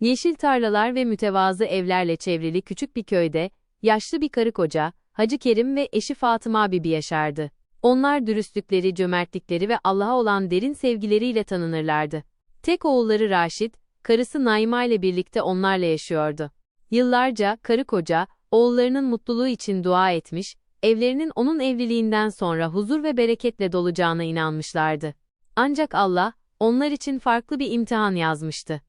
Yeşil tarlalar ve mütevazı evlerle çevrili küçük bir köyde, yaşlı bir karı koca, Hacı Kerim ve eşi Fatıma Bibi yaşardı. Onlar dürüstlükleri, cömertlikleri ve Allah'a olan derin sevgileriyle tanınırlardı. Tek oğulları Raşit, karısı Naima ile birlikte onlarla yaşıyordu. Yıllarca karı koca, oğullarının mutluluğu için dua etmiş, evlerinin onun evliliğinden sonra huzur ve bereketle dolacağına inanmışlardı. Ancak Allah, onlar için farklı bir imtihan yazmıştı.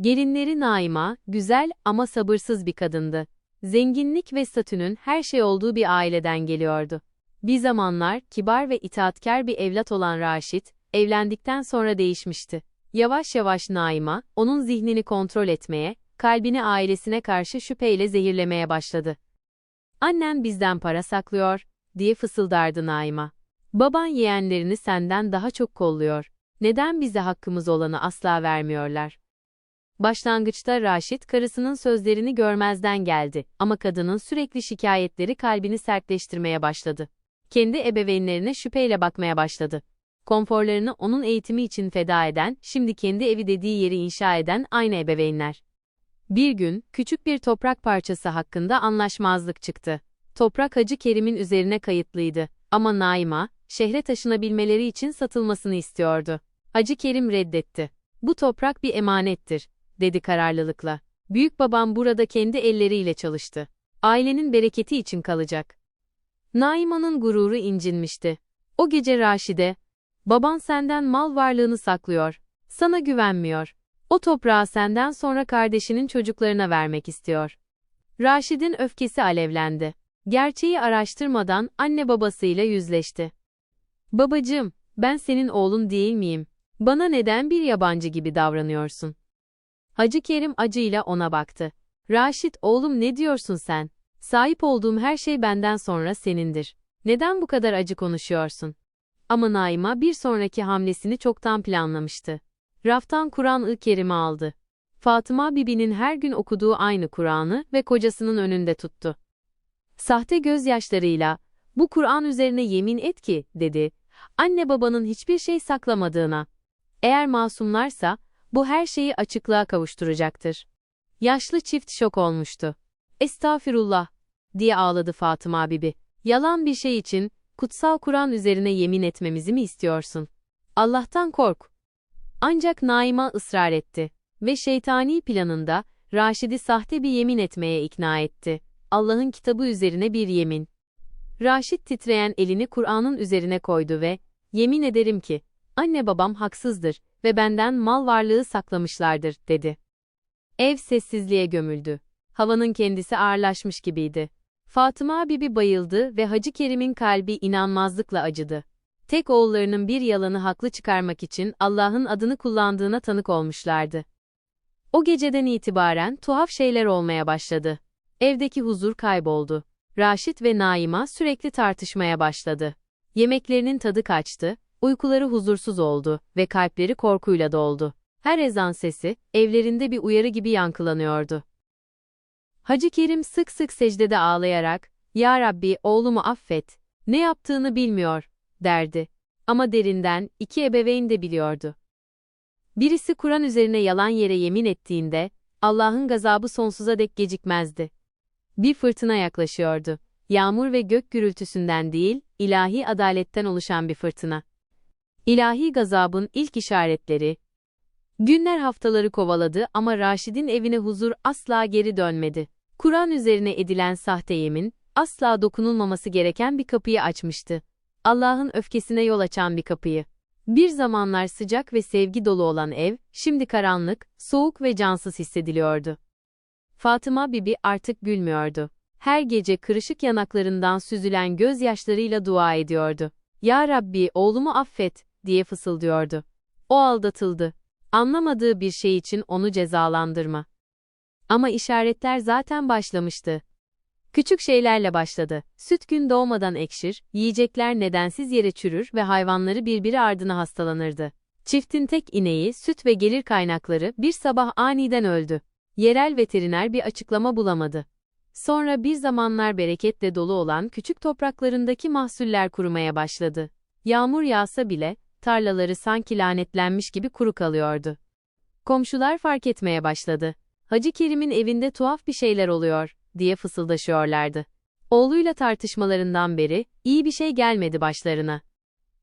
Gelinleri Naima, güzel ama sabırsız bir kadındı. Zenginlik ve statünün her şey olduğu bir aileden geliyordu. Bir zamanlar kibar ve itaatkar bir evlat olan Raşit, evlendikten sonra değişmişti. Yavaş yavaş Naima, onun zihnini kontrol etmeye, kalbini ailesine karşı şüpheyle zehirlemeye başladı. Annen bizden para saklıyor, diye fısıldardı Naima. Baban yeğenlerini senden daha çok kolluyor. Neden bize hakkımız olanı asla vermiyorlar? Başlangıçta Raşit karısının sözlerini görmezden geldi ama kadının sürekli şikayetleri kalbini sertleştirmeye başladı. Kendi ebeveynlerine şüpheyle bakmaya başladı. Konforlarını onun eğitimi için feda eden, şimdi kendi evi dediği yeri inşa eden aynı ebeveynler. Bir gün, küçük bir toprak parçası hakkında anlaşmazlık çıktı. Toprak Hacı Kerim'in üzerine kayıtlıydı ama Naima, şehre taşınabilmeleri için satılmasını istiyordu. Hacı Kerim reddetti. Bu toprak bir emanettir, dedi kararlılıkla. Büyük babam burada kendi elleriyle çalıştı. Ailenin bereketi için kalacak. Naima'nın gururu incinmişti. O gece Raşide, baban senden mal varlığını saklıyor, sana güvenmiyor. O toprağı senden sonra kardeşinin çocuklarına vermek istiyor. Raşid'in öfkesi alevlendi. Gerçeği araştırmadan anne babasıyla yüzleşti. Babacığım, ben senin oğlun değil miyim? Bana neden bir yabancı gibi davranıyorsun? Hacı Kerim acıyla ona baktı. Raşit, oğlum ne diyorsun sen? Sahip olduğum her şey benden sonra senindir. Neden bu kadar acı konuşuyorsun? Ama Naima bir sonraki hamlesini çoktan planlamıştı. Raftan Kur'an-ı Kerim'i aldı. Fatıma Bibi'nin her gün okuduğu aynı Kur'an'ı ve kocasının önünde tuttu. Sahte gözyaşlarıyla, bu Kur'an üzerine yemin et ki, dedi, anne babanın hiçbir şey saklamadığına. Eğer masumlarsa, bu her şeyi açıklığa kavuşturacaktır. Yaşlı çift şok olmuştu. Estağfirullah, diye ağladı Fatıma Bibi. Yalan bir şey için, kutsal Kur'an üzerine yemin etmemizi mi istiyorsun? Allah'tan kork. Ancak Naima ısrar etti ve şeytani planında Raşid'i sahte bir yemin etmeye ikna etti. Allah'ın kitabı üzerine bir yemin. Raşid titreyen elini Kur'an'ın üzerine koydu ve, yemin ederim ki, anne babam haksızdır ve benden mal varlığı saklamışlardır, dedi. Ev sessizliğe gömüldü. Havanın kendisi ağırlaşmış gibiydi. Fatıma Bibi bayıldı ve Hacı Kerim'in kalbi inanmazlıkla acıdı. Tek oğullarının bir yalanı haklı çıkarmak için Allah'ın adını kullandığına tanık olmuşlardı. O geceden itibaren tuhaf şeyler olmaya başladı. Evdeki huzur kayboldu. Raşit ve Naima sürekli tartışmaya başladı. Yemeklerinin tadı kaçtı, uykuları huzursuz oldu ve kalpleri korkuyla doldu. Her ezan sesi, evlerinde bir uyarı gibi yankılanıyordu. Hacı Kerim sık sık secdede ağlayarak, ''Ya Rabbi, oğlumu affet, ne yaptığını bilmiyor.'' derdi. Ama derinden, iki ebeveyn de biliyordu. Birisi Kur'an üzerine yalan yere yemin ettiğinde, Allah'ın gazabı sonsuza dek gecikmezdi. Bir fırtına yaklaşıyordu. Yağmur ve gök gürültüsünden değil, ilahi adaletten oluşan bir fırtına. İlahi gazabın ilk işaretleri, Günler haftaları kovaladı ama Raşid'in evine huzur asla geri dönmedi. Kur'an üzerine edilen sahte yemin, asla dokunulmaması gereken bir kapıyı açmıştı. Allah'ın öfkesine yol açan bir kapıyı. Bir zamanlar sıcak ve sevgi dolu olan ev, şimdi karanlık, soğuk ve cansız hissediliyordu. Fatıma Bibi artık gülmüyordu. Her gece kırışık yanaklarından süzülen gözyaşlarıyla dua ediyordu. Ya Rabbi, oğlumu affet, diye fısıldıyordu. O aldatıldı. Anlamadığı bir şey için onu cezalandırma. Ama işaretler zaten başlamıştı. Küçük şeylerle başladı. Süt gün doğmadan ekşir, yiyecekler nedensiz yere çürür ve hayvanları birbiri ardına hastalanırdı. Çiftin tek ineği, süt ve gelir kaynakları bir sabah aniden öldü. Yerel veteriner bir açıklama bulamadı. Sonra bir zamanlar bereketle dolu olan küçük topraklarındaki mahsuller kurumaya başladı. Yağmur yağsa bile, tarlaları sanki lanetlenmiş gibi kuru kalıyordu. Komşular fark etmeye başladı. Hacı Kerim'in evinde tuhaf bir şeyler oluyor, diye fısıldaşıyorlardı. Oğluyla tartışmalarından beri, iyi bir şey gelmedi başlarına.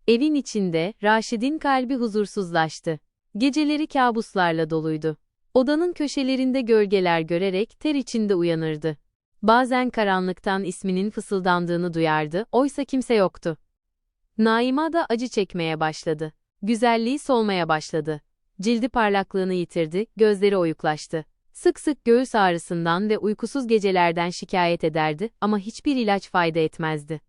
Evin içinde, Raşid'in kalbi huzursuzlaştı. Geceleri kabuslarla doluydu. Odanın köşelerinde gölgeler görerek ter içinde uyanırdı. Bazen karanlıktan isminin fısıldandığını duyardı, oysa kimse yoktu. Naima da acı çekmeye başladı. Güzelliği solmaya başladı. Cildi parlaklığını yitirdi, gözleri oyuklaştı. Sık sık göğüs ağrısından ve uykusuz gecelerden şikayet ederdi ama hiçbir ilaç fayda etmezdi.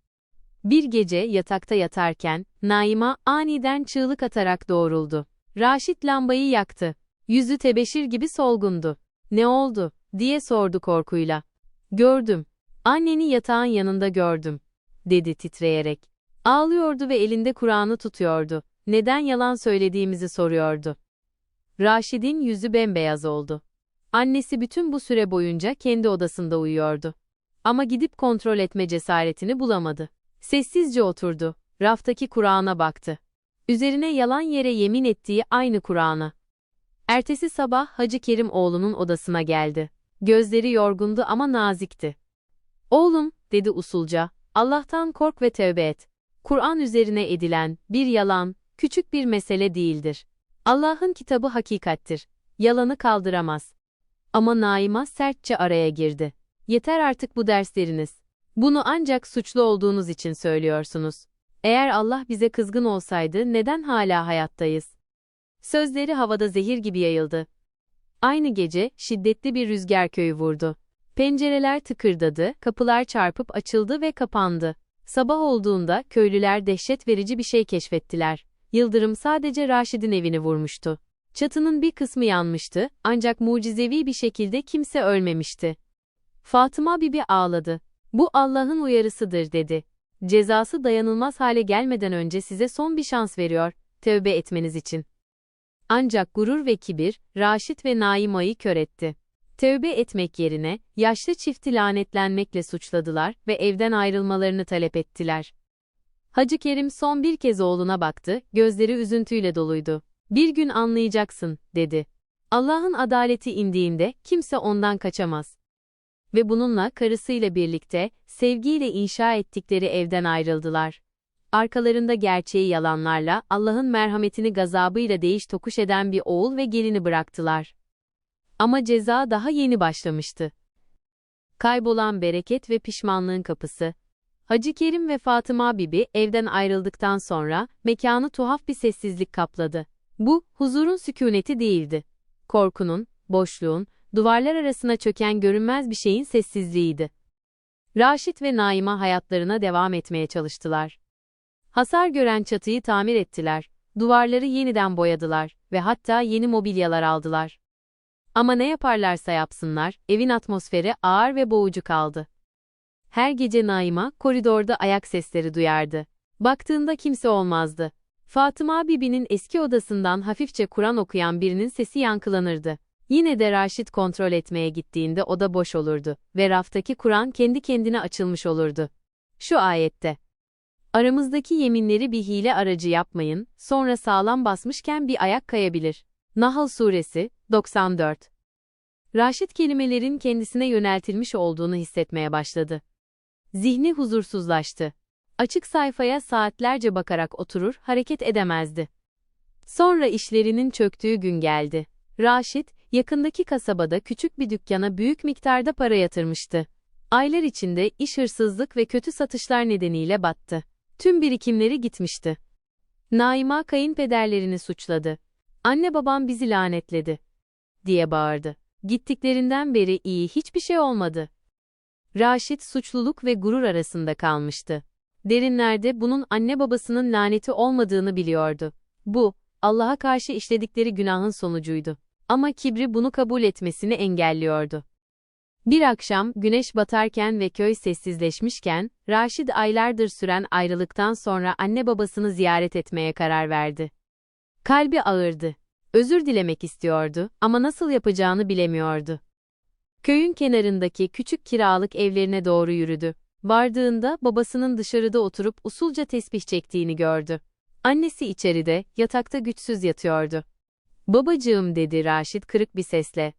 Bir gece yatakta yatarken, Naima aniden çığlık atarak doğruldu. Raşit lambayı yaktı. Yüzü tebeşir gibi solgundu. Ne oldu? diye sordu korkuyla. Gördüm. Anneni yatağın yanında gördüm, dedi titreyerek. Ağlıyordu ve elinde Kur'an'ı tutuyordu. Neden yalan söylediğimizi soruyordu. Raşid'in yüzü bembeyaz oldu. Annesi bütün bu süre boyunca kendi odasında uyuyordu. Ama gidip kontrol etme cesaretini bulamadı. Sessizce oturdu, raftaki Kur'an'a baktı. Üzerine yalan yere yemin ettiği aynı Kur'an'a. Ertesi sabah Hacı Kerim oğlunun odasına geldi. Gözleri yorgundu ama nazikti. Oğlum, dedi usulca, Allah'tan kork ve tövbe et. Kur'an üzerine edilen bir yalan, küçük bir mesele değildir. Allah'ın kitabı hakikattir. Yalanı kaldıramaz. Ama Naima sertçe araya girdi. Yeter artık bu dersleriniz. Bunu ancak suçlu olduğunuz için söylüyorsunuz. Eğer Allah bize kızgın olsaydı neden hala hayattayız? Sözleri havada zehir gibi yayıldı. Aynı gece şiddetli bir rüzgar köyü vurdu. Pencereler tıkırdadı, kapılar çarpıp açıldı ve kapandı. Sabah olduğunda köylüler dehşet verici bir şey keşfettiler. Yıldırım sadece Raşid'in evini vurmuştu. Çatının bir kısmı yanmıştı, ancak mucizevi bir şekilde kimse ölmemişti. Fatıma Bibi ağladı. Bu Allah'ın uyarısıdır dedi. Cezası dayanılmaz hale gelmeden önce size son bir şans veriyor, tövbe etmeniz için. Ancak gurur ve kibir, Raşit ve Naima'yı kör etti. Tövbe etmek yerine, yaşlı çifti lanetlenmekle suçladılar ve evden ayrılmalarını talep ettiler. Hacı Kerim son bir kez oğluna baktı, gözleri üzüntüyle doluydu. Bir gün anlayacaksın, dedi. Allah'ın adaleti indiğinde kimse ondan kaçamaz. Ve bununla karısıyla birlikte, sevgiyle inşa ettikleri evden ayrıldılar. Arkalarında gerçeği yalanlarla, Allah'ın merhametini gazabıyla değiş tokuş eden bir oğul ve gelini bıraktılar. Ama ceza daha yeni başlamıştı. Kaybolan bereket ve pişmanlığın kapısı. Hacı Kerim ve Fatıma Bibi evden ayrıldıktan sonra mekanı tuhaf bir sessizlik kapladı. Bu, huzurun sükuneti değildi. Korkunun, boşluğun, duvarlar arasına çöken görünmez bir şeyin sessizliğiydi. Raşit ve Naima hayatlarına devam etmeye çalıştılar. Hasar gören çatıyı tamir ettiler, duvarları yeniden boyadılar ve hatta yeni mobilyalar aldılar. Ama ne yaparlarsa yapsınlar, evin atmosferi ağır ve boğucu kaldı. Her gece Naima, koridorda ayak sesleri duyardı. Baktığında kimse olmazdı. Fatıma Bibi'nin eski odasından hafifçe Kur'an okuyan birinin sesi yankılanırdı. Yine de Raşit kontrol etmeye gittiğinde oda boş olurdu ve raftaki Kur'an kendi kendine açılmış olurdu. Şu ayette. Aramızdaki yeminleri bir hile aracı yapmayın, sonra sağlam basmışken bir ayak kayabilir. Nahl Suresi, 94 Raşit kelimelerin kendisine yöneltilmiş olduğunu hissetmeye başladı. Zihni huzursuzlaştı. Açık sayfaya saatlerce bakarak oturur, hareket edemezdi. Sonra işlerinin çöktüğü gün geldi. Raşit, yakındaki kasabada küçük bir dükkana büyük miktarda para yatırmıştı. Aylar içinde iş hırsızlık ve kötü satışlar nedeniyle battı. Tüm birikimleri gitmişti. Naima kayınpederlerini suçladı. Anne babam bizi lanetledi. Diye bağırdı. Gittiklerinden beri iyi hiçbir şey olmadı. Raşit suçluluk ve gurur arasında kalmıştı. Derinlerde bunun anne babasının laneti olmadığını biliyordu. Bu, Allah'a karşı işledikleri günahın sonucuydu. Ama kibri bunu kabul etmesini engelliyordu. Bir akşam, güneş batarken ve köy sessizleşmişken, Raşid aylardır süren ayrılıktan sonra anne babasını ziyaret etmeye karar verdi. Kalbi ağırdı. Özür dilemek istiyordu ama nasıl yapacağını bilemiyordu. Köyün kenarındaki küçük kiralık evlerine doğru yürüdü. Vardığında babasının dışarıda oturup usulca tesbih çektiğini gördü. Annesi içeride, yatakta güçsüz yatıyordu. Babacığım dedi Raşit kırık bir sesle.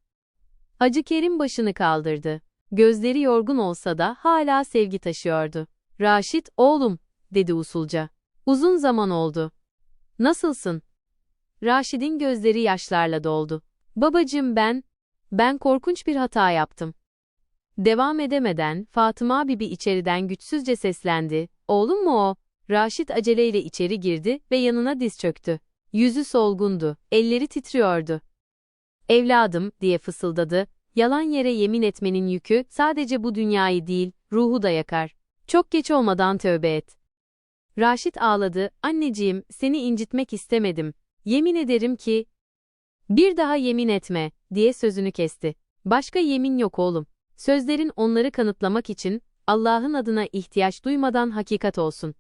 Hacı Kerim başını kaldırdı. Gözleri yorgun olsa da hala sevgi taşıyordu. Raşit, oğlum, dedi usulca. Uzun zaman oldu. Nasılsın? Raşid'in gözleri yaşlarla doldu. Babacığım ben, ben korkunç bir hata yaptım. Devam edemeden Fatıma Bibi içeriden güçsüzce seslendi. Oğlum mu o? Raşit aceleyle içeri girdi ve yanına diz çöktü. Yüzü solgundu, elleri titriyordu. Evladım, diye fısıldadı, yalan yere yemin etmenin yükü sadece bu dünyayı değil, ruhu da yakar. Çok geç olmadan tövbe et. Raşit ağladı, anneciğim, seni incitmek istemedim. Yemin ederim ki... Bir daha yemin etme, diye sözünü kesti. Başka yemin yok oğlum. Sözlerin onları kanıtlamak için, Allah'ın adına ihtiyaç duymadan hakikat olsun.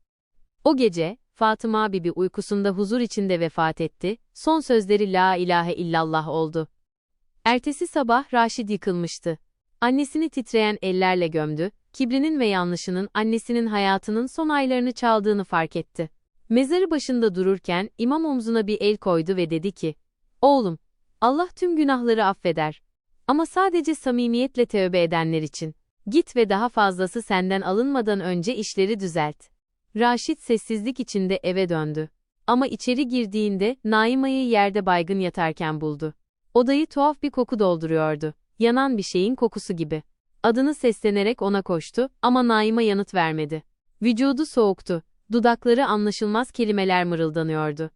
O gece, Fatıma Bibi uykusunda huzur içinde vefat etti, son sözleri La ilahe illallah oldu. Ertesi sabah Raşid yıkılmıştı. Annesini titreyen ellerle gömdü, kibrinin ve yanlışının annesinin hayatının son aylarını çaldığını fark etti. Mezarı başında dururken imam omzuna bir el koydu ve dedi ki, Oğlum, Allah tüm günahları affeder. Ama sadece samimiyetle tövbe edenler için. Git ve daha fazlası senden alınmadan önce işleri düzelt. Raşit sessizlik içinde eve döndü. Ama içeri girdiğinde Naima'yı yerde baygın yatarken buldu. Odayı tuhaf bir koku dolduruyordu. Yanan bir şeyin kokusu gibi. Adını seslenerek ona koştu ama Naima yanıt vermedi. Vücudu soğuktu. Dudakları anlaşılmaz kelimeler mırıldanıyordu.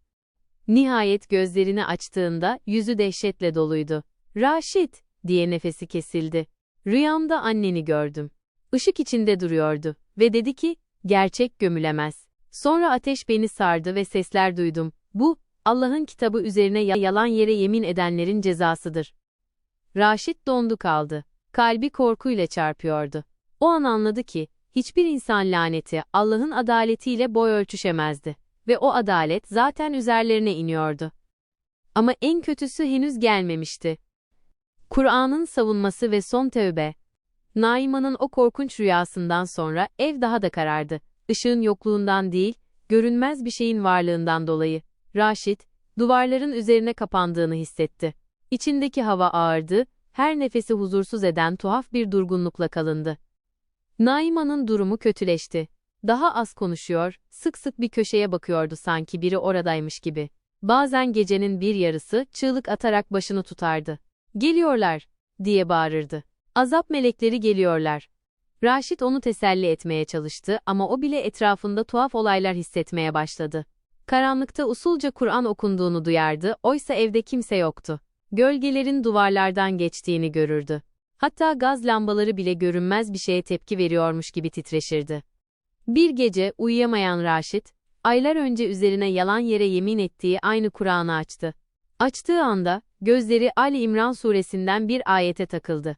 Nihayet gözlerini açtığında yüzü dehşetle doluydu. Raşit, diye nefesi kesildi. Rüyamda anneni gördüm. Işık içinde duruyordu ve dedi ki, gerçek gömülemez. Sonra ateş beni sardı ve sesler duydum. Bu, Allah'ın kitabı üzerine yalan yere yemin edenlerin cezasıdır. Raşit dondu kaldı. Kalbi korkuyla çarpıyordu. O an anladı ki, hiçbir insan laneti Allah'ın adaletiyle boy ölçüşemezdi. Ve o adalet zaten üzerlerine iniyordu. Ama en kötüsü henüz gelmemişti. Kur'an'ın savunması ve son tövbe. Naima'nın o korkunç rüyasından sonra ev daha da karardı. Işığın yokluğundan değil, görünmez bir şeyin varlığından dolayı. Raşit, duvarların üzerine kapandığını hissetti. İçindeki hava ağırdı, her nefesi huzursuz eden tuhaf bir durgunlukla kalındı. Naima'nın durumu kötüleşti. Daha az konuşuyor, sık sık bir köşeye bakıyordu sanki biri oradaymış gibi. Bazen gecenin bir yarısı çığlık atarak başını tutardı. Geliyorlar, diye bağırırdı. Azap melekleri geliyorlar. Raşit onu teselli etmeye çalıştı ama o bile etrafında tuhaf olaylar hissetmeye başladı. Karanlıkta usulca Kur'an okunduğunu duyardı, oysa evde kimse yoktu. Gölgelerin duvarlardan geçtiğini görürdü. Hatta gaz lambaları bile görünmez bir şeye tepki veriyormuş gibi titreşirdi. Bir gece uyuyamayan Raşit, aylar önce üzerine yalan yere yemin ettiği aynı Kur'an'ı açtı. Açtığı anda, gözleri Ali İmran suresinden bir ayete takıldı.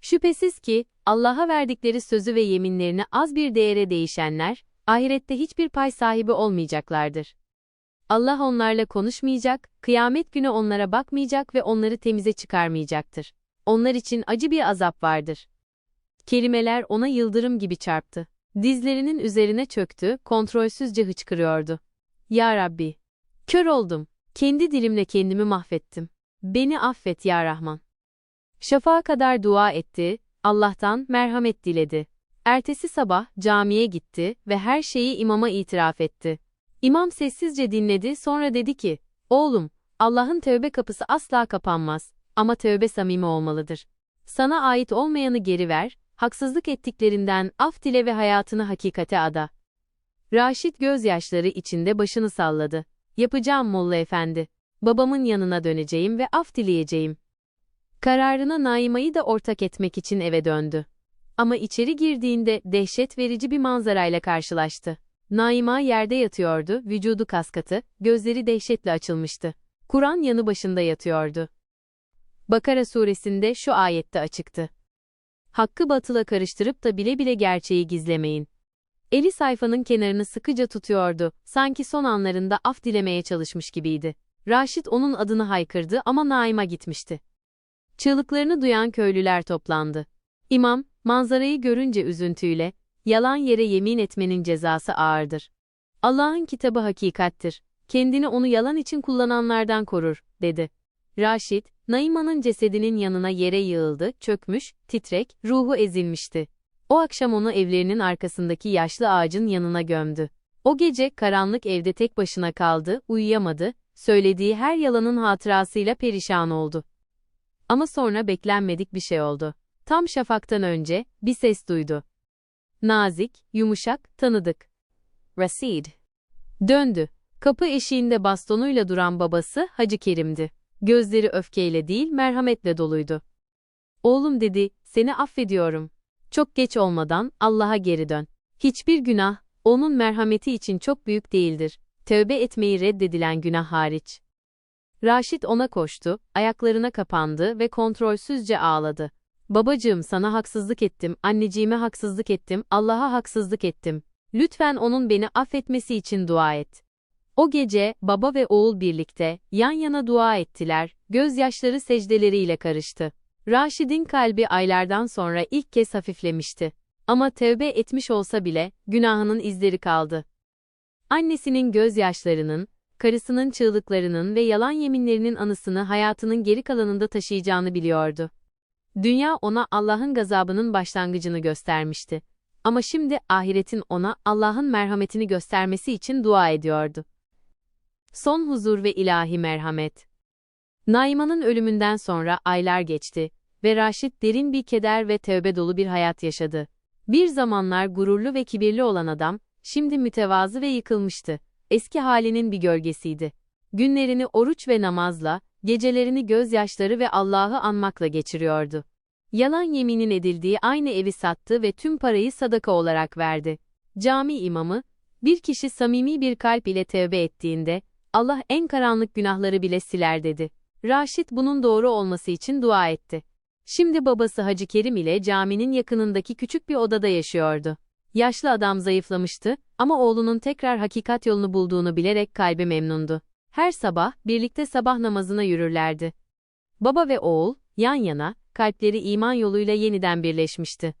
Şüphesiz ki, Allah'a verdikleri sözü ve yeminlerini az bir değere değişenler, ahirette hiçbir pay sahibi olmayacaklardır. Allah onlarla konuşmayacak, kıyamet günü onlara bakmayacak ve onları temize çıkarmayacaktır. Onlar için acı bir azap vardır. Kelimeler ona yıldırım gibi çarptı. Dizlerinin üzerine çöktü, kontrolsüzce hıçkırıyordu. Ya Rabbi! Kör oldum. Kendi dilimle kendimi mahvettim. Beni affet ya Rahman. Şafağa kadar dua etti, Allah'tan merhamet diledi. Ertesi sabah camiye gitti ve her şeyi imama itiraf etti. İmam sessizce dinledi sonra dedi ki, Oğlum, Allah'ın tövbe kapısı asla kapanmaz ama tövbe samimi olmalıdır. Sana ait olmayanı geri ver, haksızlık ettiklerinden af dile ve hayatını hakikate ada. Raşit gözyaşları içinde başını salladı. Yapacağım Molla Efendi. Babamın yanına döneceğim ve af dileyeceğim. Kararına Naima'yı da ortak etmek için eve döndü. Ama içeri girdiğinde dehşet verici bir manzarayla karşılaştı. Naima yerde yatıyordu, vücudu kaskatı, gözleri dehşetle açılmıştı. Kur'an yanı başında yatıyordu. Bakara suresinde şu ayette açıktı. Hakkı batıla karıştırıp da bile bile gerçeği gizlemeyin. Eli sayfanın kenarını sıkıca tutuyordu, sanki son anlarında af dilemeye çalışmış gibiydi. Raşit onun adını haykırdı ama Naim'a gitmişti. Çığlıklarını duyan köylüler toplandı. İmam, manzarayı görünce üzüntüyle, yalan yere yemin etmenin cezası ağırdır. Allah'ın kitabı hakikattir. kendini onu yalan için kullananlardan korur, dedi. Raşit, Naima'nın cesedinin yanına yere yığıldı, çökmüş, titrek, ruhu ezilmişti. O akşam onu evlerinin arkasındaki yaşlı ağacın yanına gömdü. O gece karanlık evde tek başına kaldı, uyuyamadı, söylediği her yalanın hatırasıyla perişan oldu. Ama sonra beklenmedik bir şey oldu. Tam şafaktan önce bir ses duydu. Nazik, yumuşak, tanıdık. Rasid. Döndü. Kapı eşiğinde bastonuyla duran babası Hacı Kerim'di. Gözleri öfkeyle değil merhametle doluydu. Oğlum dedi, seni affediyorum. Çok geç olmadan Allah'a geri dön. Hiçbir günah, onun merhameti için çok büyük değildir. Tövbe etmeyi reddedilen günah hariç. Raşit ona koştu, ayaklarına kapandı ve kontrolsüzce ağladı. Babacığım sana haksızlık ettim, anneciğime haksızlık ettim, Allah'a haksızlık ettim. Lütfen onun beni affetmesi için dua et. O gece baba ve oğul birlikte yan yana dua ettiler, gözyaşları secdeleriyle karıştı. Raşid'in kalbi aylardan sonra ilk kez hafiflemişti. Ama tevbe etmiş olsa bile günahının izleri kaldı. Annesinin gözyaşlarının, karısının çığlıklarının ve yalan yeminlerinin anısını hayatının geri kalanında taşıyacağını biliyordu. Dünya ona Allah'ın gazabının başlangıcını göstermişti. Ama şimdi ahiretin ona Allah'ın merhametini göstermesi için dua ediyordu. Son huzur ve ilahi merhamet. Naiman'ın ölümünden sonra aylar geçti ve Raşit derin bir keder ve tövbe dolu bir hayat yaşadı. Bir zamanlar gururlu ve kibirli olan adam, şimdi mütevazı ve yıkılmıştı. Eski halinin bir gölgesiydi. Günlerini oruç ve namazla, gecelerini gözyaşları ve Allah'ı anmakla geçiriyordu. Yalan yeminin edildiği aynı evi sattı ve tüm parayı sadaka olarak verdi. Cami imamı, bir kişi samimi bir kalp ile tevbe ettiğinde, Allah en karanlık günahları bile siler dedi. Raşit bunun doğru olması için dua etti. Şimdi babası Hacı Kerim ile caminin yakınındaki küçük bir odada yaşıyordu. Yaşlı adam zayıflamıştı ama oğlunun tekrar hakikat yolunu bulduğunu bilerek kalbi memnundu. Her sabah birlikte sabah namazına yürürlerdi. Baba ve oğul, yan yana, kalpleri iman yoluyla yeniden birleşmişti.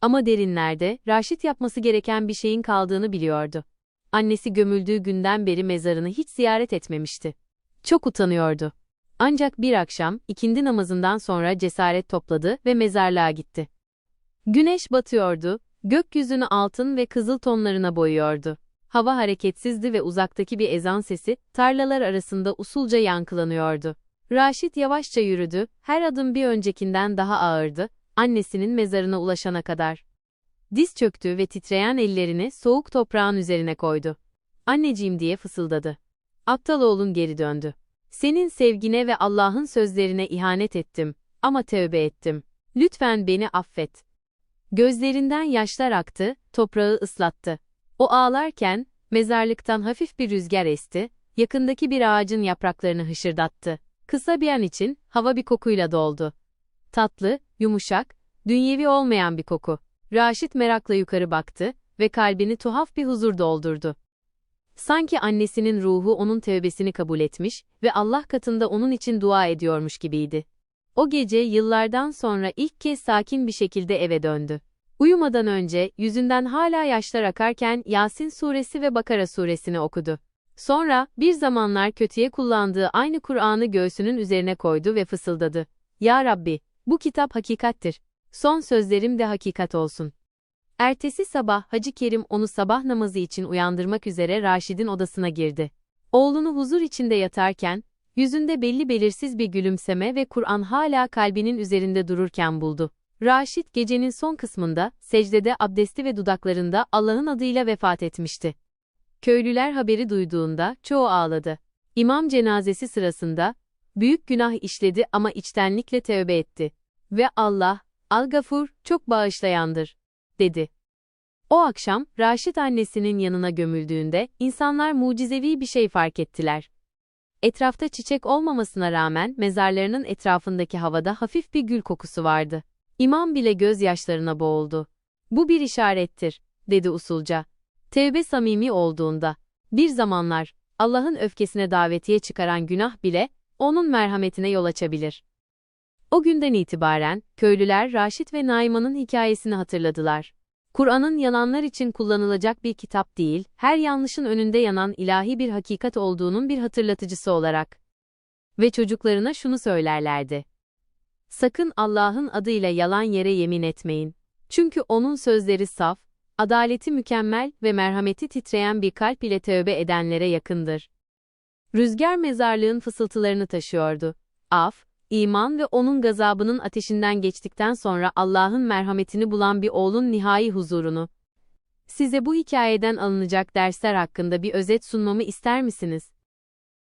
Ama derinlerde, Raşit yapması gereken bir şeyin kaldığını biliyordu. Annesi gömüldüğü günden beri mezarını hiç ziyaret etmemişti. Çok utanıyordu. Ancak bir akşam, ikindi namazından sonra cesaret topladı ve mezarlığa gitti. Güneş batıyordu, gökyüzünü altın ve kızıl tonlarına boyuyordu. Hava hareketsizdi ve uzaktaki bir ezan sesi, tarlalar arasında usulca yankılanıyordu. Raşit yavaşça yürüdü, her adım bir öncekinden daha ağırdı, annesinin mezarına ulaşana kadar. Diz çöktü ve titreyen ellerini soğuk toprağın üzerine koydu. Anneciğim diye fısıldadı. Aptal oğlun geri döndü. Senin sevgine ve Allah'ın sözlerine ihanet ettim ama tövbe ettim. Lütfen beni affet. Gözlerinden yaşlar aktı, toprağı ıslattı. O ağlarken, mezarlıktan hafif bir rüzgar esti, yakındaki bir ağacın yapraklarını hışırdattı. Kısa bir an için, hava bir kokuyla doldu. Tatlı, yumuşak, dünyevi olmayan bir koku. Raşit merakla yukarı baktı ve kalbini tuhaf bir huzur doldurdu. Sanki annesinin ruhu onun tövbesini kabul etmiş ve Allah katında onun için dua ediyormuş gibiydi. O gece yıllardan sonra ilk kez sakin bir şekilde eve döndü. Uyumadan önce yüzünden hala yaşlar akarken Yasin suresi ve Bakara suresini okudu. Sonra bir zamanlar kötüye kullandığı aynı Kur'an'ı göğsünün üzerine koydu ve fısıldadı. Ya Rabbi, bu kitap hakikattir. Son sözlerim de hakikat olsun. Ertesi sabah Hacı Kerim onu sabah namazı için uyandırmak üzere Raşid'in odasına girdi. Oğlunu huzur içinde yatarken, yüzünde belli belirsiz bir gülümseme ve Kur'an hala kalbinin üzerinde dururken buldu. Raşid gecenin son kısmında, secdede abdesti ve dudaklarında Allah'ın adıyla vefat etmişti. Köylüler haberi duyduğunda çoğu ağladı. İmam cenazesi sırasında, büyük günah işledi ama içtenlikle tövbe etti. Ve Allah, Al-Gafur, çok bağışlayandır, dedi. O akşam, Raşit annesinin yanına gömüldüğünde, insanlar mucizevi bir şey fark ettiler. Etrafta çiçek olmamasına rağmen mezarlarının etrafındaki havada hafif bir gül kokusu vardı. İmam bile gözyaşlarına boğuldu. Bu bir işarettir, dedi usulca. Tevbe samimi olduğunda, bir zamanlar, Allah'ın öfkesine davetiye çıkaran günah bile, onun merhametine yol açabilir. O günden itibaren, köylüler Raşit ve Naiman'ın hikayesini hatırladılar. Kur'an'ın yalanlar için kullanılacak bir kitap değil, her yanlışın önünde yanan ilahi bir hakikat olduğunun bir hatırlatıcısı olarak. Ve çocuklarına şunu söylerlerdi. Sakın Allah'ın adıyla yalan yere yemin etmeyin. Çünkü onun sözleri saf, adaleti mükemmel ve merhameti titreyen bir kalp ile tövbe edenlere yakındır. Rüzgar mezarlığın fısıltılarını taşıyordu. Af, iman ve onun gazabının ateşinden geçtikten sonra Allah'ın merhametini bulan bir oğlun nihai huzurunu. Size bu hikayeden alınacak dersler hakkında bir özet sunmamı ister misiniz?